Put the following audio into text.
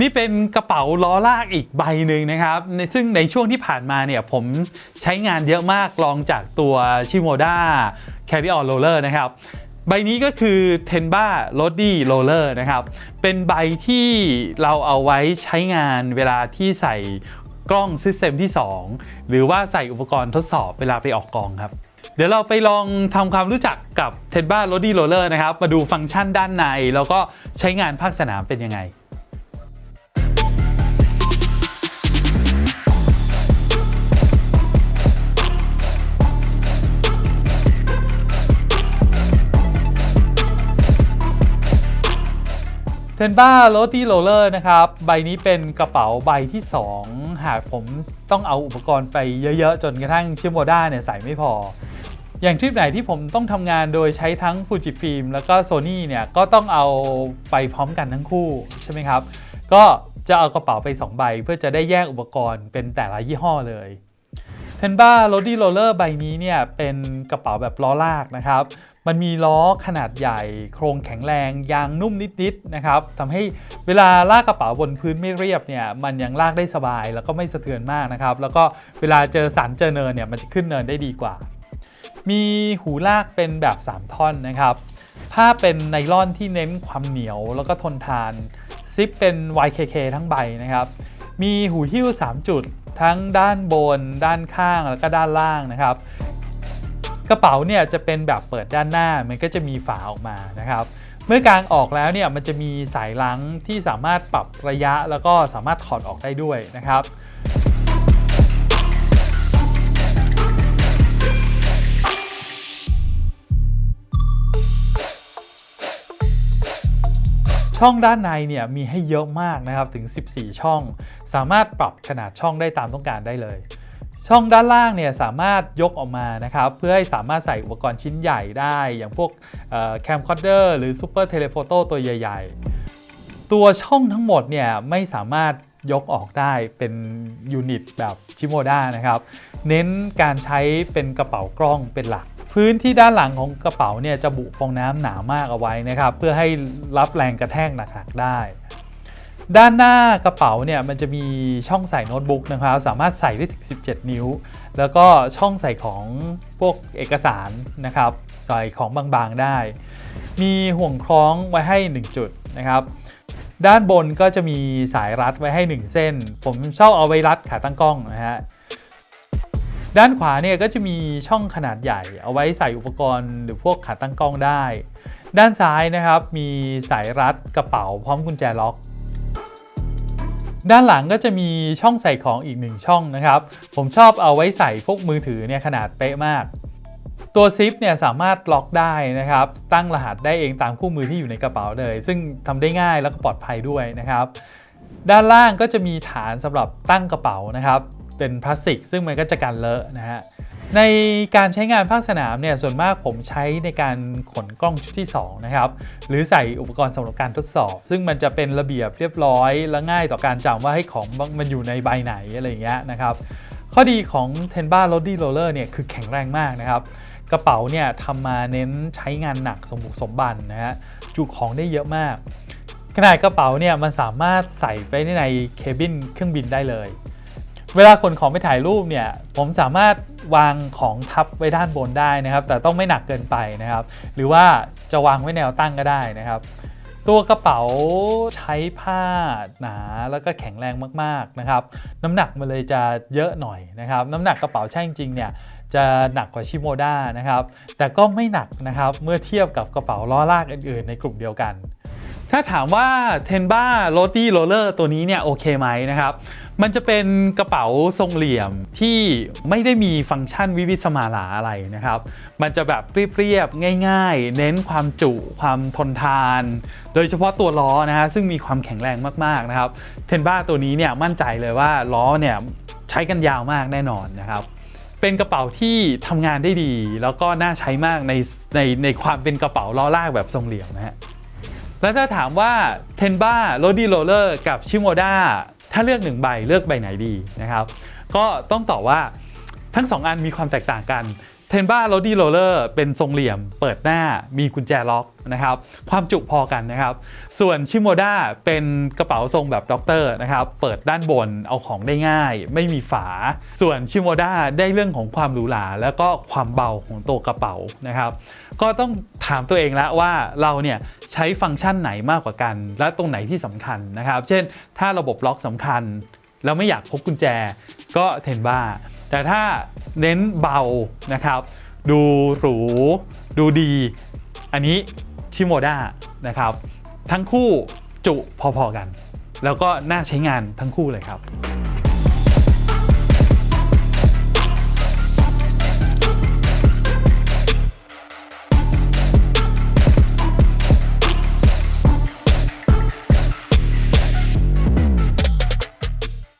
นี่เป็นกระเป๋าล้อลากอีกใบหนึ่งนะครับในซึ่งในช่วงที่ผ่านมาเนี่ยผมใช้งานเยอะมากลองจากตัวชิโมด้า Carry On Roller นะครับ ใบนี้ก็คือ Tenba r o d y Roller นะครับ เป็นใบที่เราเอาไว้ใช้งานเวลาที่ใส่กล้อง System ที่ 2 หรือว่าใส่อุปกรณ์ทดสอบเวลาไปออกกองครับ เดี๋ยวเราไปลองทำความรู้จักกับ Tenba r o d y Roller นะครับ มาดูฟังก์ชันด้านใน แล้วก็ใช้งานภาคสนามเป็นยังไง เทนบ้าโรตี้โรเลอร์นะครับ ใบนี้เป็นกระเป๋าใบที่ 2 หากผมต้องเอาอุปกรณ์ไปเยอะๆ จนกระทั่งเชิโมด้าเนี่ยใส่ไม่พอ อย่างทริปไหนที่ผมต้องทำงานโดยใช้ทั้งฟูจิฟิล์มแล้วก็โซนี่เนี่ยก็ต้องเอาไปพร้อมกันทั้งคู่ใช่ไหมครับ ก็จะเอากระเป๋าไป 2 ใบเพื่อจะได้แยกอุปกรณ์เป็นแต่ละยี่ห้อเลย เทนบ้าโรดี้โรลเลอร์ใบนี้เนี่ยเป็นกระเป๋าแบบล้อลากนะครับ มันมีล้อขนาดใหญ่ โครงแข็งแรง ยางนุ่มนิดๆนะครับทำให้เวลาลากกระเป๋าบนพื้นไม่เรียบเนี่ยมันยังลากได้สบาย แล้วก็ไม่สะเทือนมากนะครับ แล้วก็เวลาเจอสันเจอเนินเนี่ยมันจะขึ้นเนินได้ดีกว่า มีหูลากเป็นแบบ 3 ท่อนนะครับผ้าเป็นไนล่อนที่เน้นความเหนียวแล้วก็ทนทานซิปเป็น YKK ทั้งใบนะครับ มีหูหิ้ว 3 จุด ทั้งด้านบน ด้านข้างแล้วก็ด้านล่างนะครับ กระเป๋าเนี่ยจะเป็นแบบเปิดด้านหน้ามันก็จะมีฝาออกมานะครับเมื่อกางออกแล้วเนี่ยมันจะมีสายลังที่สามารถปรับระยะแล้วก็สามารถถอดออกได้ด้วยนะครับ ช่องด้านในเนี่ยมีให้เยอะมากนะครับถึง 14 ช่อง สามารถปรับขนาดช่องได้ตามต้องการได้เลย ช่องด้านล่างเนี่ยสามารถยกออกมานะครับ เพื่อให้สามารถใส่อุปกรณ์ชิ้นใหญ่ได้ อย่างพวกแคมคอ r เดอร์หรือซูเปอร์เทเลโฟโต้ตัวใหญ่ ๆ ตัวช่องทั้งหมดเนี่ยไม่สามารถยกออกได้เป็นยูนิตแบบชิโมด้านะครับ เน้นการใช้เป็นกระเป๋ากล้องเป็นหลัก พื้นที่ด้านหลังของกระเป๋าเนี่ยจะบุฟองน้ำหนามากเอาไว้นะครับ เพื่อให้รับแรงกระแทกหนักๆได้ ด้านหน้ากระเป๋าเนี่ยมันจะมีช่องใส่โน้ตบุ๊กนะครับ สามารถใส่ได้ถึง 17 นิ้ว แล้วก็ช่องใส่ของพวกเอกสารนะครับ ใส่ของบางๆได้ มีห่วงคล้องไว้ให้ 1 จุดนะครับ ด้านบนก็จะมีสายรัดไว้ให้ 1 เส้น ผมชอบเอาไว้รัดขาตั้งกล้องนะฮะด้านขวาเนี่ยก็จะมีช่องขนาดใหญ่ เอาไว้ใส่อุปกรณ์หรือพวกขาตั้งกล้องได้ ด้านซ้ายนะครับมีสายรัดกระเป๋าพร้อมกุญแจล็อก ด้านหลังก็จะมีช่องใส่ของอีกหนึ่งช่องนะครับ ผมชอบเอาไว้ใส่พวกมือถือเนี่ยขนาดเป๊ะมาก ตัวซิปเนี่ยสามารถล็อกได้นะครับ ตั้งรหัสได้เองตามคู่มือที่อยู่ในกระเป๋าเลย ซึ่งทำได้ง่ายแล้วก็ปลอดภัยด้วยนะครับ ด้านล่างก็จะมีฐานสำหรับตั้งกระเป๋านะครับ เป็นพลาสติก ซึ่งมันก็จะกันเลอะนะฮะ ในการใช้งานภาคสนามเนี่ยส่วนมากผมใช้ในการขนกล้องชุดที่ 2 นะครับ หรือใส่อุปกรณ์สำหรับการทดสอบ ซึ่งมันจะเป็นระเบียบเรียบร้อย และง่ายต่อการจำว่าให้ของมันอยู่ในใบไหนอะไรอย่างเงี้ยนะครับข้อดีของ Tenba r o d y Roller เนี่ยคือแข็งแรงมากนะครับ กระเป๋าเนี่ยทำมาเน้นใช้งานหนักสมบุกสมบันนะฮะจุของได้เยอะมาก ขนาดกระเป๋าเนี่ยมันสามารถใส่ไปในเคบินเครื่องบินได้เลย เวลาขนของไปถ่ายรูปเนี่ยผมสามารถวางของทับไว้ด้านบนได้นะครับ แต่ต้องไม่หนักเกินไปนะครับ หรือว่าจะวางไว้แนวตั้งก็ได้นะครับ ตัวกระเป๋าใช้ผ้าหนาแล้วก็แข็งแรงมากๆนะครับ น้ำหนักมันเลยจะเยอะหน่อยนะครับ น้ำหนักกระเป๋าใช่จริงๆเนี่ยจะหนักกว่าชิโมด้านะครับ แต่ก็ไม่หนักนะครับเมื่อเทียบกับกระเป๋าล้อลากอื่นๆ ในกลุ่มเดียวกัน ถ้าถามว่า Tenba r o t y Roller ตัวนี้เนี่ยโอเคไหมนะครับ มันจะเป็นกระเป๋าทรงเหลี่ยมที่ไม่ได้มีฟังก์ชันวิวิสมาลาอะไรนะครับ มันจะแบบเรียบๆง่าย ๆ เน้นความจุความทนทาน โดยเฉพาะตัวล้อนะฮะซึ่งมีความแข็งแรงมากๆนะครับเทนบ้าตัวนี้เนี่ยมั่นใจเลยว่าล้อเนี่ยใช้กันยาวมากแน่นอนนะครับเป็นกระเป๋าที่ทำงานได้ดี แล้วก็น่าใช้มากในในในความเป็นกระเป๋าล้อลากแบบทรงเหลี่ยมนะฮะแล้วถ้าถามว่า Tenba r o d y Roller กับ Shimoda ถ้าเลือกหนึ่งใบเลือกใบไหนดีนะครับ ก็ต้องตอบว่าทั้ง 2 อันมีความแตกต่างกัน ทนบ้าโรดี้โรลเลอร์เป็นทรงเหลี่ยม เปิดหน้ามีกุญแจล็อกนะครับความจุพอกันนะครับ ส่วนชิโมด้าเป็นกระเป๋าทรงแบบด็อกเตอร์นะครับเปิดด้านบนเอาของได้ง่าย ไม่มีฝา ส่วนชิโมด้าได้เรื่องของความหรูหราแล้วก็ความเบาของตัวกระเป๋านะครับ ก็ต้องถามตัวเองแล้วว่าเราเนี่ยใช้ฟังก์ชันไหนมากกว่ากัน และตรงไหนที่สำคัญนะครับ เช่น ถ้าระบบล็อกสำคัญ แล้วไม่อยากพกกุญแจก็เทนบ้า แต่ถ้าเน้นเบานะครับ ดูหรู ดูดี อันนี้ชิโมด้านะครับ ทั้งคู่จุพอๆกัน แล้วก็น่าใช้งานทั้งคู่เลยครับ